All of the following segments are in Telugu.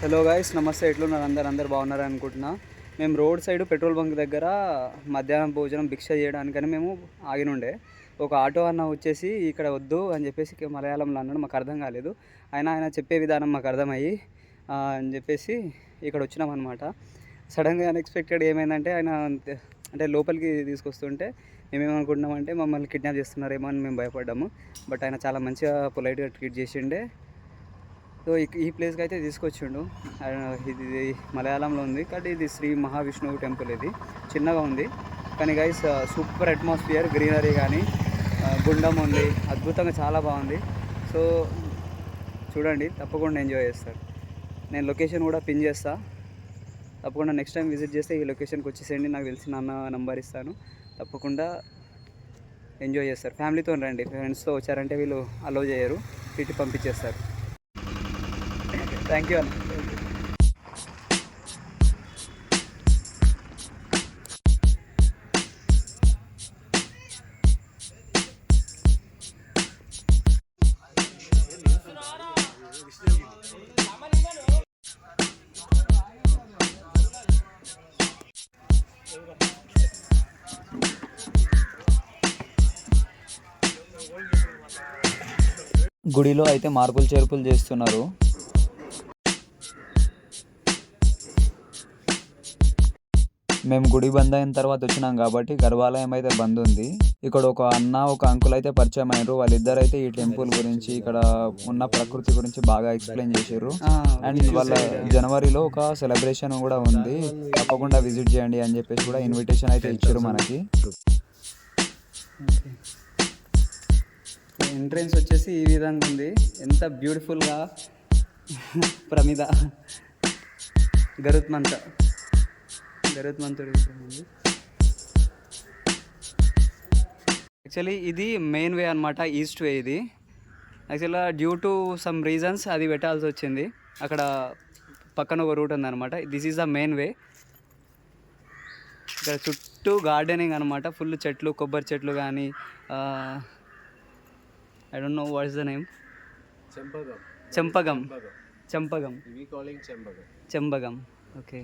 హలో గాయస్ నమస్తే. ఎట్లున్నారు అందరు? అందరు బాగున్నారు అనుకుంటున్నా. మేము రోడ్ సైడ్ పెట్రోల్ బంక్ దగ్గర మధ్యాహ్నం భోజనం భిక్ష చేయడానికని మేము ఆగినుండే. ఒక ఆటో అన్న వచ్చేసి ఇక్కడ వద్దు అని చెప్పేసి మలయాళంలో అన్నాడు. మాకు అర్థం కాలేదు. అయినా ఆయన చెప్పే విధానం మాకు అర్థమయ్యి అని చెప్పేసి ఇక్కడ వచ్చినాం అనమాట సడన్గా అన్ఎక్స్పెక్టెడ్ ఏమైందంటే ఆయన అంటే లోపలికి తీసుకొస్తుంటే మేమేమనుకుంటున్నామంటే మమ్మల్ని కిడ్నాప్ చేస్తున్నారేమో అని మేము భయపడ్డాము. బట్ ఆయన చాలా మంచిగా పొలైట్గా ట్రీట్ చేసిండే. సో ఈ- ఈ ప్లేస్కి అయితే తీసుకొచ్చిండు. ఇది మలయాళంలో ఉంది కానీ ఇది శ్రీ మహావిష్ణువు టెంపుల్ ఇది. చిన్నగా ఉంది. కానీ గైస్ సూపర్ అట్మాస్ఫియర్ గ్రీనరీ కానీ గుండం ఉంది. అద్భుతంగా చాలా బాగుంది. సో చూడండి తప్పకుండా ఎంజాయ్ చేస్తారు నేను లొకేషన్ కూడా పిన్ చేస్తా. తప్పకుండా నెక్స్ట్ టైం విజిట్ చేస్తే ఈ లొకేషన్కి వచ్చేసేయండి. నాకు తెలిసిన అన్న నంబర్ ఇస్తాను. తప్పకుండా ఎంజాయ్ చేస్తారు. ఫ్యామిలీతో రండి. ఫ్రెండ్స్తో వచ్చారంటే వీళ్ళు అలో చేయరు. తిట్టి పంపించేస్తారు. థ్యాంక్ యూ అన్న గుడిలో అయితే మార్పులు చేర్పులు చేస్తున్నారు. మేము గుడి బంద్ అయిన తర్వాత వచ్చినాం కాబట్టి గర్భాలయం అయితే బంద్ ఉంది. ఇక్కడ ఒక అన్న ఒక అంకుల్ అయితే పరిచయం అయ్యారు వాళ్ళిద్దరు అయితే ఈ టెంపుల్ గురించి ఇక్కడ ఉన్న ప్రకృతి గురించి బాగా ఎక్స్ప్లెయిన్ చేశారు అండ్ వాళ్ళ జనవరిలో ఒక సెలబ్రేషన్ కూడా ఉంది. తప్పకుండా విజిట్ చేయండి అని చెప్పేసి కూడా ఇన్విటేషన్ అయితే ఇచ్చారు మనకి. ఎంట్రెన్స్ వచ్చేసి ఈ విధంగా ఉంది. ఎంత బ్యూటిఫుల్గా ప్రమిద. గరుత్మంత. గరుత్మంతుడి విగ్రహం ఉంది యాక్చువల్లీ ఇది మెయిన్ వే అనమాట ఈస్ట్ వే ఇది. యాక్చువల్గా డ్యూ టు సమ్ రీజన్స్ అది పెట్టాల్సి వచ్చింది. అక్కడ పక్కన ఒక రూట్ ఉందన్నమాట. This is the main way ఇక్కడ చుట్టూ గార్డెనింగ్ అనమాట ఫుల్ చెట్లు కొబ్బరి చెట్లు కానీ I don't know what is the name చెంపగం. చెంపగం. చెంపగం. We calling చెంపగం. Okay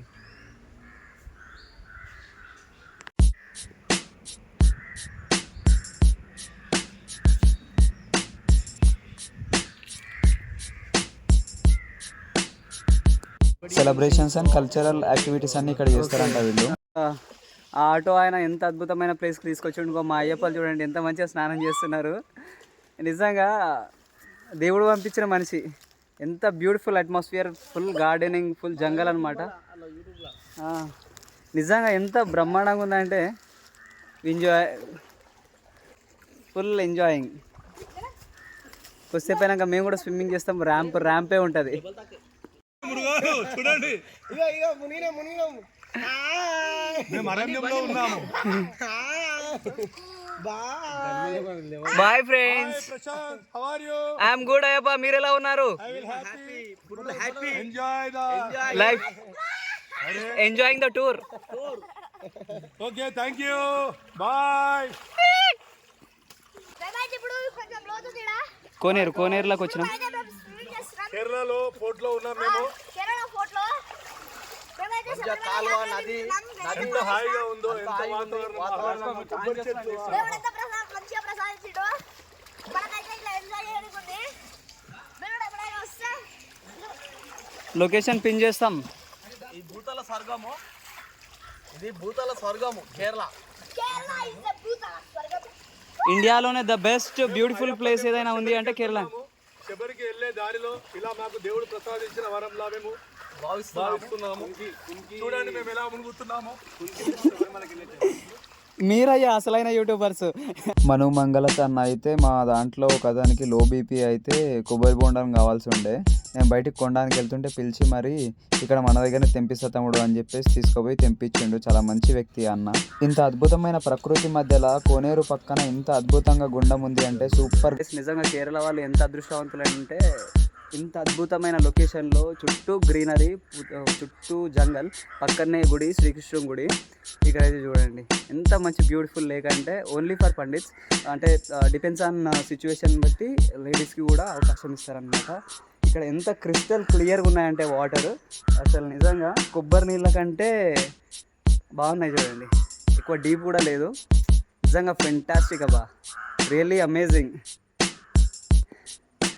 celebrations and cultural activities అన్ని ఇక్కడ చేస్తారంట వీళ్ళు. ఆ ఆటో ఆయన ఎంత అద్భుతమైన ప్లేస్కి తీసుకొచ్చిండు మా అయ్యప్పలు చూడండి ఎంత మంచిగా స్నానం చేస్తున్నారు. నిజంగా దేవుడు పంపించిన మనిషి ఎంత beautiful atmosphere full gardening full jungle అనమాట నిజంగా ఎంత బ్రహ్మాండంగా ఉందంటే ఎంజాయ్ ఫుల్ ఎంజాయింగ్ కొద్దిసేపు అయినాక మేము కూడా స్విమ్మింగ్ చేస్తాం ర్యాంప్ ర్యాంపే ఉంటుంది. మేము అరణ్యంలో ఉన్నాము. Bye friends Prashant how are you I'm good Ayyappa. మీరు ఎలా ఉన్నారు? I will happy enjoy the life enjoying the tour okay thank you bye కోనేరు కోనేరులోకి వచ్చినాం అయితే మేము స్విమ్మింగ్ చేస్తున్నాం కేరళలో పోర్ట్లో ఉన్నాం మేము. కాలువ నది ఎంత హాయిగా ఉందో ఎంత వాతావరణం కొబ్బరి చెట్లు లొకేషన్ పిన్ చేస్తాం. ఈ భూతల స్వర్గము ఇది భూతల స్వర్గము కేరళ. ఇండియాలోనే ద బెస్ట్ బ్యూటిఫుల్ ప్లేస్ ఏదైనా ఉంది అంటే కేరళ. శబరికి వెళ్ళే దారిలో ఇలా మాకు దేవుడు ప్రసాదించిన వరంలా మేము భావిస్తున్నాము. చూడండి మేము ఎలా మునుగుతున్నాము. మీరయ్యా అసలైన యూట్యూబర్స్. మను మంగళత్ అన్న అయితే మా దాంట్లో ఒక అతనికి లో బీపీ అయితే కొబ్బరి బోండం కావాల్సి ఉండే. నేను బయటికి కొనడానికి వెళ్తుంటే పిలిచి మరి ఇక్కడ మన దగ్గరనే తెంపిస్తా తమ్ముడు అని చెప్పేసి తీసుకుపోయి తెంపించిండు. చాలా మంచి వ్యక్తి అన్న. ఇంత అద్భుతమైన ప్రకృతి మధ్యలో కోనేరు పక్కన ఇంత అద్భుతంగా గుండం ఉంది అంటే సూపర్. నిజంగా కేరళ వాళ్ళు ఎంత అదృష్టవంతులు అంటే ఇంత అద్భుతమైన లొకేషన్లో చుట్టూ గ్రీనరీ చుట్టూ జంగల్ పక్కనే గుడి శ్రీకృష్ణుని గుడి. ఇక్కడ అయితే చూడండి. ఎంత మంచి బ్యూటిఫుల్ లేక్ అంటే ఓన్లీ ఫర్ పండిట్స్ అంటే డిపెండ్స్ ఆన్ సిచ్యువేషన్ బట్టి లేడీస్కి కూడా అవకాశం ఇస్తారనమాట ఇక్కడ ఎంత క్రిస్టల్ క్లియర్గా ఉన్నాయంటే వాటర్. అసలు నిజంగా కొబ్బరి నీళ్ళ కంటే బాగున్నాయి చూడండి. ఎక్కువ డీప్ కూడా లేదు. నిజంగా ఫెంటాస్టిక్ అబ్బా. Really amazing